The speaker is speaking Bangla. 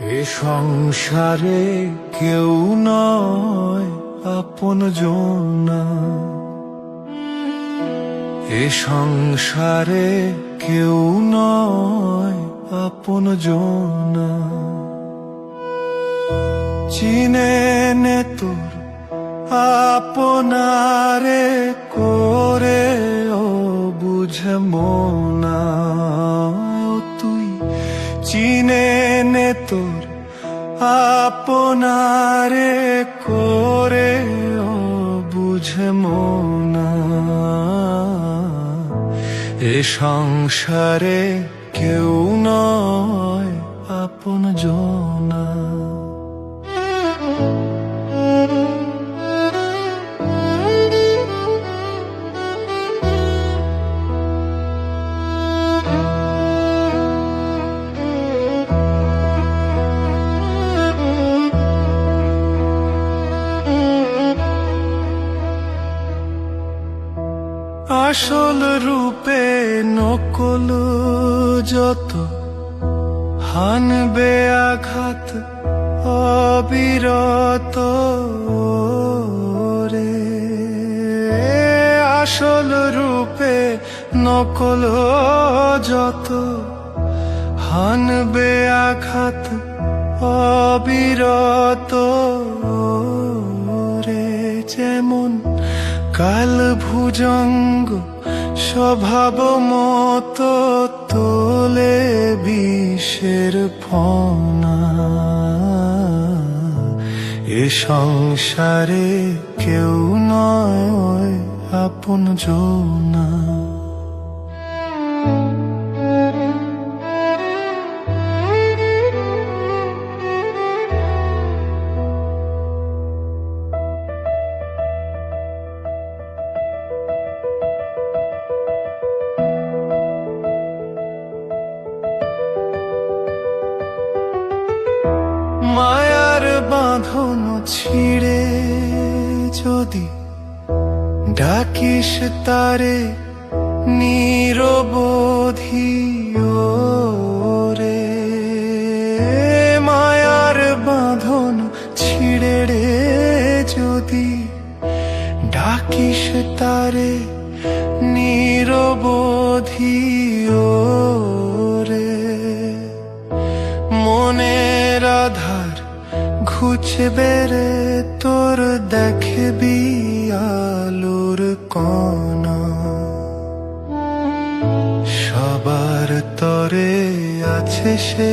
এ সংসারে কেউ নয় আপন জনা। এ সংসারে কেউ নয় আপন জনা। চিনে নে তোর আপনারে করে ও বুঝে মনা। তুই চিনে তোর আপনারে করে ও বুঝে মনা এ সংসারে কেউ নয় আপন জনা। আসল রূপে নকল যত হানবে আঘাত অবিরত রে। আসল রূপে নকল যত হানবে আঘাত অবিরত রে। যেমন কাল ভুজঙ্গ স্বভাব মত তোলে বিষের ফনা। এ সংসারে কেউ নয় আপন জনা। বাঁধন ছিঁড়ে যদি ডাকিস তারে নিরবধি রে মায়ার বাঁধন ছিঁড়ে রে যদি ডাকিস তারে নিরবধি রে ঘুচবে রে তোর দেখবি আলোর কণা সবার তরে আছে সে